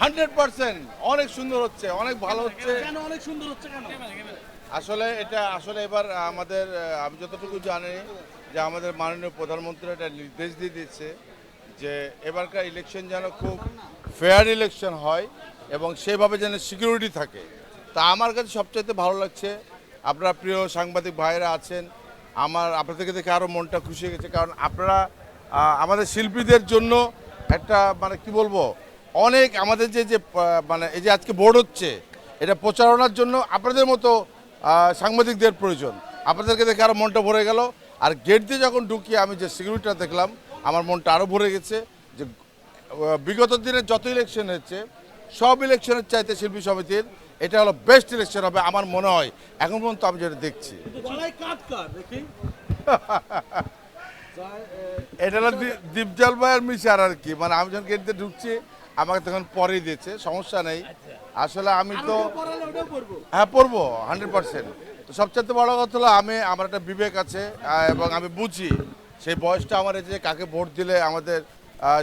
Hundred percent. অনেক সুন্দর হচ্ছে অনেক ভালো হচ্ছে। কেন অনেক সুন্দর হচ্ছে কেন? আসলে এটা আসলে এবার আমাদের আমি যতটুকু জানি যে আমাদের মাননীয় প্রধানমন্ত্রী একটা নির্দেশ দিয়ে দিচ্ছে যে এবারকার ইলেকশন যেন খুব ফেয়ার ইলেকশন হয় এবং সেভাবে যেন সিকিউরিটি থাকে। তা আমার কাছে সবচাইতে ভালো লাগছে। আপনারা প্রিয় সাংবাদিক ভাইয়েরা আছেন আমার আপনাদেরকে দেখে আরও মনটা খুশি হয়ে গেছে। কারণ আপনারা আমাদের শিল্পীদের জন্য একটা মানে কি বলব অনেক আমাদের যে যে মানে এই যে আজকে বোর্ড হচ্ছে এটা প্রচারণার জন্য আপনাদের মতো সাংবাদিকদের প্রয়োজন। আপনাদেরকে দেখে আরও মনটা ভরে গেল। আর গেট দিয়ে যখন ঢুকিয়ে আমি যে সিকিউরিটিটা দেখলাম আমার মনটা আরও ভরে গেছে যে বিগত দিনে যত ইলেকশন হচ্ছে সব ইলেকশনের চাইতে শিল্পী সমিতির এটা হলো বেস্ট ইলেকশন হবে আমার মনে হয়। এখন পর্যন্ত আমি যেটা দেখছি। এটা হলো দীপজল ভাইয়ের মিশার আর কি। মানে আমি যখন গেট দিয়ে ঢুকছি আমাকে তখন পরেই দিয়েছে সমস্যা নেই। আসলে আমি তো হ্যাঁ পড়ব হান্ড্রেড পার্সেন্ট সবচেয়ে বড় কথা হলো আমি আমার একটা বিবেক আছে এবং আমি বুঝি সেই বয়সটা আমার এই যে কাকে ভোট দিলে আমাদের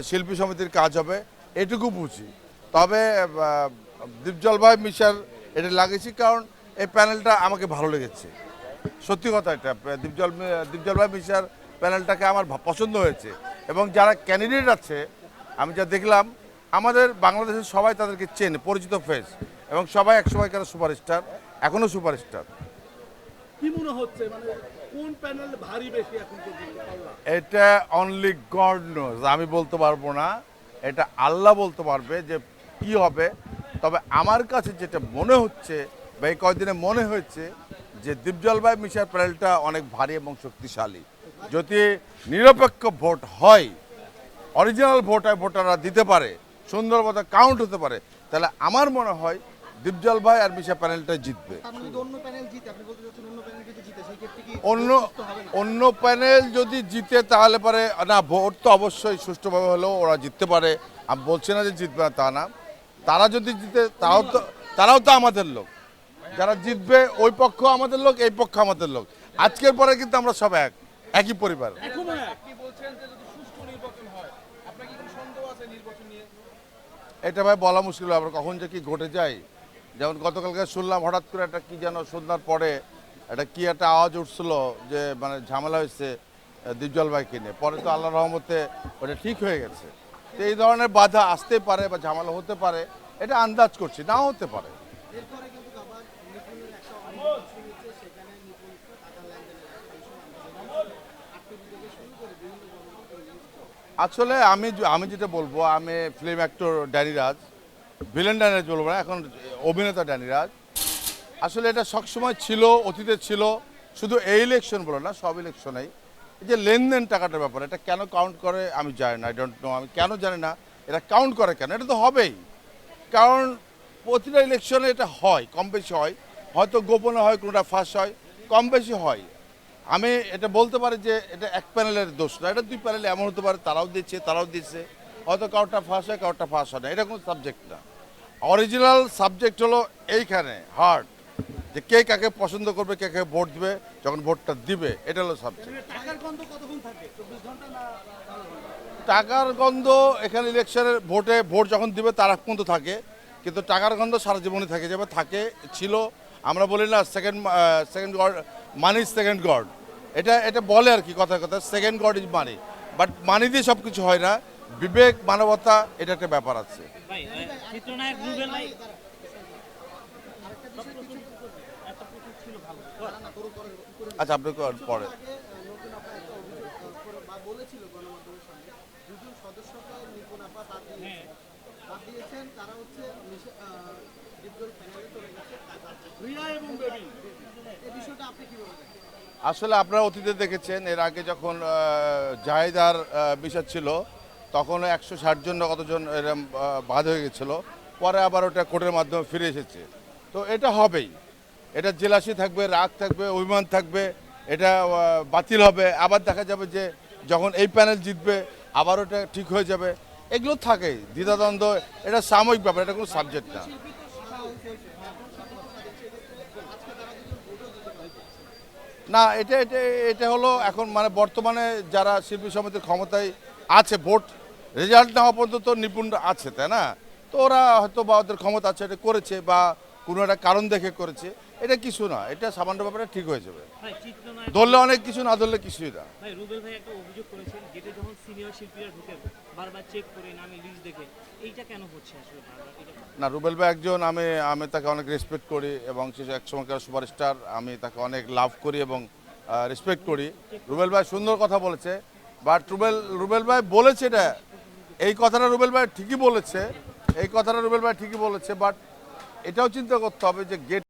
শিল্পী সমিতির কাজ হবে এটুকু বুঝি। তবে দীপজল ভাই মিশার এটা লাগিয়েছি কারণ এই প্যানেলটা আমাকে ভালো লেগেছে। সত্যি কথা এটা দীপজল দীপজল ভাই মিশার প্যানেলটাকে আমার পছন্দ হয়েছে। এবং যারা ক্যান্ডিডেট আছে আমি যা দেখলাম আমাদের বাংলাদেশের সবাই তাদেরকে চেনে পরিচিত ফেস এবং সবাই এক সময়কার সুপারস্টার এখনও সুপারস্টার কি মনে হচ্ছে মানে কোন প্যানেল ভারী বেশি এখন এটা অনলি গড নোজ আমি বলতে পারব না। এটা আল্লাহ বলতে পারবে যে কি হবে। তবে আমার কাছে যেটা মনে হচ্ছে বা এই কয়েকদিনে মনে হয়েছে যে দীপজল ভাই মিশার প্যানেলটা অনেক ভারী এবং শক্তিশালী। যদি নিরপেক্ষ ভোট হয় অরিজিনাল ভোট হয় ভোটাররা দিতে পারে সুন্দর মতো কাউন্ট হতে পারে। তাহলে আমার মনে হয় দীপজল ভাই আর মিশা প্যানেলটা জিতবে। মানে যদি অন্য প্যানেল জিতে আপনি বলতে চাচ্ছেন অন্য প্যানেল যদি জিতে? অন্য প্যানেল যদি তাহলে পরে না ভোট তো অবশ্যই সুষ্ঠুভাবে হলেও ওরা জিততে পারে। আমি বলছি না যে জিতবে না তা না। তারা যদি জিতে তারাও তো তারাও তো আমাদের লোক। যারা জিতবে ওই পক্ষ আমাদের লোক এই পক্ষ আমাদের লোক। আজকের পরে কিন্তু আমরা সব এক একই পরিবার এখনও এক এটা ভাই বলা মুশকিল আবার কখন যে কি ঘটে যায়। যেমন গতকালকে শুনলাম হঠাৎ করে একটা কি যেন সন্ধ্যার পরে একটা কি একটা আওয়াজ উঠছিল যে মানে ঝামেলা হয়েছে দিজ্জল ভাই নিয়ে। পরে তো আল্লাহ রহমতে ওটা ঠিক হয়ে গেছে। তো এই ধরনের বাধা আসতে পারে বা ঝামেলা হতে পারে, এটা আন্দাজ করছি, নাও হতে পারে এরপরে কিন্তু আবার নিপুণের একটা অনেক ইস্যু হচ্ছে সেখানে নিপুণ টাকা লেনদেনের একটা বিষয় আটকে থেকে শুরু করে বিভিন্ন গণমাধ্যমে আসলে আমি আমি যেটা বলব, আমি film actor Daniraj villain Daniraj বলব না, এখন অভিনেতা ড্যানিরাজ আসলে এটা সবসময় ছিল, অতীতে ছিল, শুধু এই ইলেকশন বলো না, সব ইলেকশনেই এই। যে লেনদেন টাকাটার ব্যাপার, এটা কেন কাউন্ট করে আমি জানি না আই ডোন্ট নো আমি কেন জানি না, এটা কাউন্ট করে কেন? এটা তো হবেই। কারণ প্রতিটা ইলেকশনে এটা হয়, কম বেশি হয়। হয়তো গোপনে হয়, কোনোটা ফাঁস হয়, কম বেশি হয়। আমি এটা বলতে পারি যে এটা এক প্যানেলের দোষ না এটা দুই প্যানেল এমন হতে পারে তারাও দিচ্ছে তারাও দিচ্ছে। হয়তো কারোরটা ফাঁস হয় কারোরটা ফাঁস হয় না এটা কোনো সাবজেক্ট না। অরিজিনাল সাবজেক্ট হলো এইখানে হার্ট যে কে কাকে পছন্দ করবে কে কাকে ভোট দিবে যখন ভোটটা দিবে এটা হলো সাবজেক্ট মানে টাকার গন্ধ এখানে ইলেকশনের ভোটে ভোট যখন দিবে তার আগ পর্যন্ত থাকে। কিন্তু টাকার গন্ধ সারা জীবনই থাকে যাবে থাকে ছিল আমরা বলি না second second god money second god এটা এটা বলে আর কি কথা কথা। Second god is money but money দিয়ে সব কিছু হয় না। বিবেক মানবতা এটা একটা ব্যাপার আছে। আচ্ছা আপনি পরে এবং বেবি এই বিষয়টা আপনি কীভাবে দেখেন আসলে আপনারা অতীতে দেখেছেন, এর আগে যখন জাহেদার বিষয় ছিল তখন একশো ষাট জন কতজন এরম বাদ হয়ে গেছিল। পরে আবার ওটা কোর্টের মাধ্যমে ফিরে এসেছে। তো এটা হবেই। এটা জেলাসি থাকবে, রাগ থাকবে, অভিমান থাকবে, এটা বাতিল হবে। আবার দেখা যাবে যে যখন এই প্যানেল জিতবে, আবার ওটা ঠিক হয়ে যাবে। এগুলো থাকেই। দ্বিধাদ্বন্দ্ব, এটা সাময়িক ব্যাপার, এটা কোনো সাবজেক্ট না। না এটা এটা এটা হলো এখন মানে বর্তমানে যারা শিল্পী সমিতির ক্ষমতায় আছে ভোট রেজাল্ট না হওয়া পর্যন্ত নিপুণ আছে তাই না? তো ওরা হয়তো বা ওদের ক্ষমতা আছে এটা করেছে বা কোনো একটা কারণ দেখে করেছে এটা কিছু না এটা সামান্য ব্যাপারে ঠিক হয়ে যাবে। ধরলে অনেক কিছু না ধরলে কিছুই না। রুবেল ভাই একটা অভিযোগ করেছেন যখন সিনিয়র শিল্পীরা ঢুকে, বারবার চেক করে নামে লিস্ট দেখে, এইটা কেন হচ্ছে আসলে না, রুবেল ভাই একজন, আমি আমি তাকে অনেক রেসপেক্ট করি এবং সে এক সময়কার সুপারস্টার আমি তাকে অনেক লাভ করি এবং রেসপেক্ট করি। রুবেল ভাই সুন্দর কথা বলেছে বাট রুবেল রুবেল ভাই বলেছে এটা, এই কথাটা রুবেল ভাই ঠিকই বলেছে, এই কথাটা রুবেল ভাই ঠিকই বলেছে বাট এটাও চিন্তা করতে হবে যে গেট